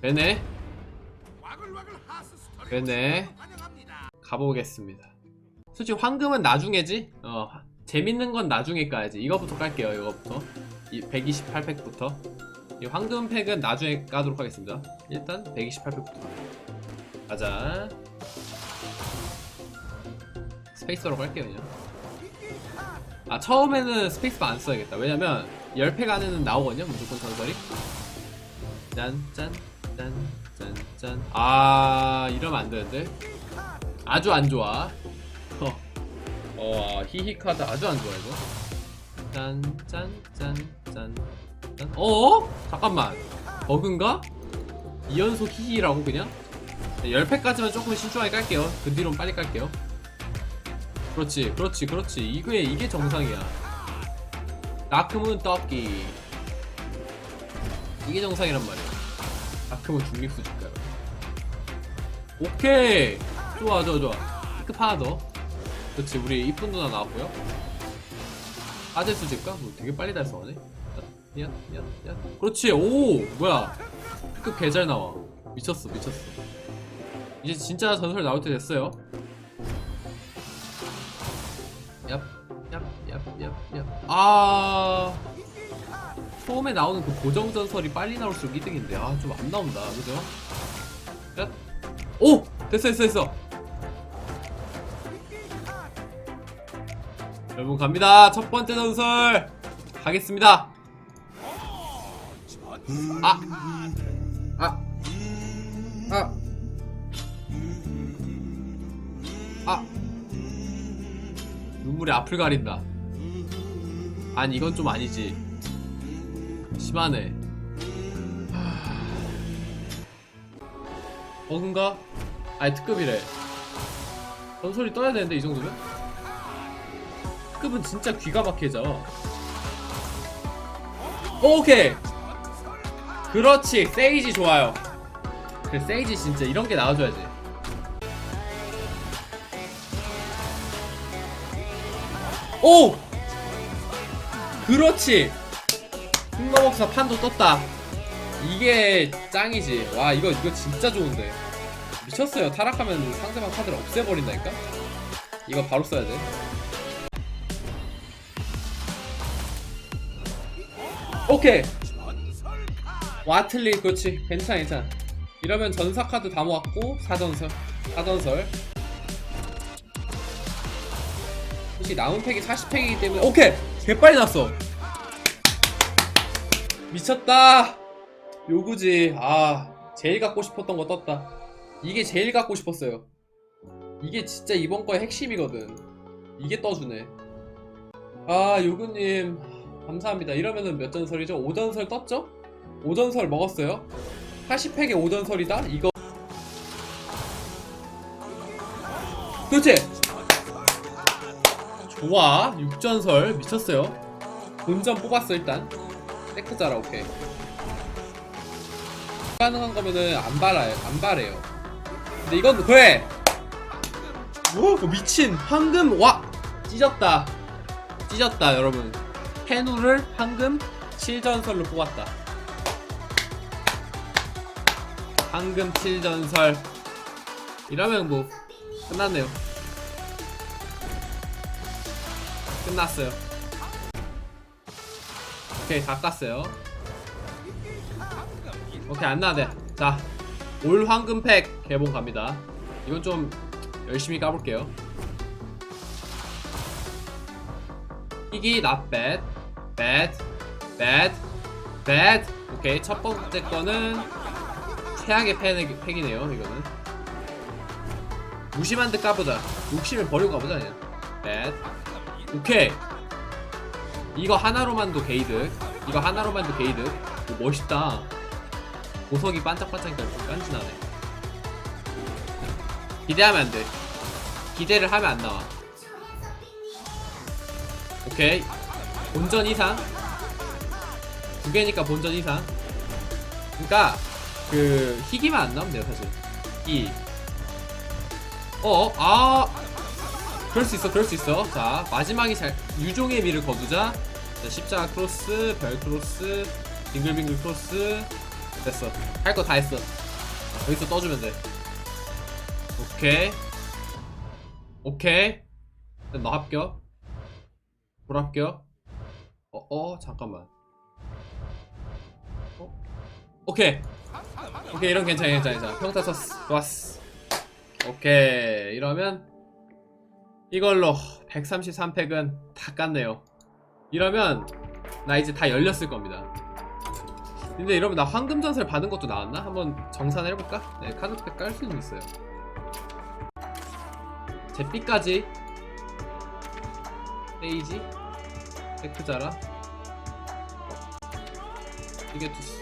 되네 되네 가보겠습니다. 솔직히 황금은 나중에지? 어 재밌는 건 나중에 까야지. 이거부터 깔게요 이거부터. 이 128팩부터. 이 황금 팩은 나중에 까도록 하겠습니다. 일단 128팩부터. 가자. 스페이스로 깔게요 그냥. 아 처음에는 스페이스바 안 써야겠다. 왜냐면 10팩 안에는 나오거든요 무조건 전설이. 짠 짠 짠짠짠. 아 이러면 안 되는데? 아주 안 좋아. 어, 어 히히 카드 아주 안 좋아 이거. 짠짠짠짠. 짠. 어? 잠깐만. 버그인가? 2연속 히히라고 그냥? 10팩까지만 조금 신중하게 깔게요. 그 뒤로는 빨리 깔게요. 그렇지 그렇지 그렇지. 이게 이게 정상이야. 다크문 떡기. 이게 정상이란 말이야 다크문 중립수 줄까요. 오케이! 좋아 좋아 좋아. 급 하나 더. 그렇지 우리 이쁜 누나 나왔고요. 아제수 질까? 뭐 되게 빨리 달성하네. 야, 야, 야. 그렇지 오! 뭐야? 급개잘 나와. 미쳤어 미쳤어. 이제 진짜 전설 나올 때 됐어요. 얍, 얍, 얍, 얍, 얍. 아 처음에 나오는 그 고정 전설이 빨리 나올수록 이득인데 아 좀 안 나온다. 그죠? 얍. 오! 됐어 됐어 됐어. 여러분 갑니다. 첫 번째 전설. 가겠습니다. 아! 아, 아, 아, 눈물이 앞을 가린다. 아니 이건 좀 아니지. 심하네. 하... 버그인가? 아니 특급이래. 전설이 떠야 되는데 이 정도면? 특급은 진짜 귀가 막히죠. 오케이. 그렇지 세이지 좋아요. 그래 세이지 진짜 이런 게 나와줘야지. 오! 그렇지! 흑마법사 판도 떴다. 이게 짱이지. 와, 이거, 이거 진짜 좋은데. 미쳤어요. 타락하면 상대방 카드를 없애버린다니까? 이거 바로 써야 돼. 오케이! 와틀리, 그렇지. 괜찮아, 괜찮아. 이러면 전사 카드 다 모았고, 사전설. 사전설. 혹시 남은 팩이 40팩이기 때문에 오케이 개빨리 났어 미쳤다. 요구지. 아 제일 갖고 싶었던 거 떴다. 이게 제일 갖고 싶었어요. 이게 진짜 이번 거의 핵심이거든. 이게 떠주네. 아 요구님. 감사합니다. 이러면은 몇 전설이죠? 5전설 떴죠? 5전설 먹었어요? 80팩에 5전설이다? 이거. 그렇지? 좋아. 6전설. 미쳤어요. 본전 뽑았어 일단 세크자라 오케이. 가능한 거면은 안 발아요 안 바래요. 근데 이건 그래! 오 미친. 황금 와! 찢었다. 찢었다 여러분. 페누를 황금 7전설로 뽑았다. 황금 7전설. 이러면 뭐 끝났네요. 끝났어요. 오케이 다 깠어요. 오케이 안 나대. 자, 올 황금팩 개봉 갑니다. 이건 좀 열심히 까볼게요. bad, bad, bad, bad. 오케이 첫 번째 거는 최악의 팩, 팩이네요. 이거는 무심한 듯 까보자. 욕심을 버리고 가보자 그냥. bad. 오케이 이거 하나로만도 게이드 이거 하나로만도 게이드 오, 멋있다. 보석이 반짝반짝이니까 좀 깐진하네. 기대하면 안돼. 기대를 하면 안 나와. 오케이. 본전 이상. 두 개니까 본전 이상. 그니까 그 희기만 안 나오면 돼요 사실. 이. 어, 아, 그럴 수 있어, 그럴 수 있어. 자, 마지막에 잘 유종의 미를 거두자. 자, 십자가 크로스, 별 크로스, 빙글빙글 크로스. 됐어. 할 거 다 했어. 여기서 떠주면 돼. 오케이. 오케이. 너 합격. 불 합격. 어, 어 잠깐만. 어? 오케이. 오케이 이런 괜찮아 괜찮아 괜찮아. 평타 썼어. 좋았어. 오케이. 이러면 이걸로 133팩은 다 깠네요 이러면 나 이제 다 열렸을 겁니다. 근데 이러면 나 황금 전설 받은 것도 나왔나? 한번 정산을 해볼까? 네 카드팩 깔 수는 있어요. 제 B까지. 세이지. 테크자라. 이게 투스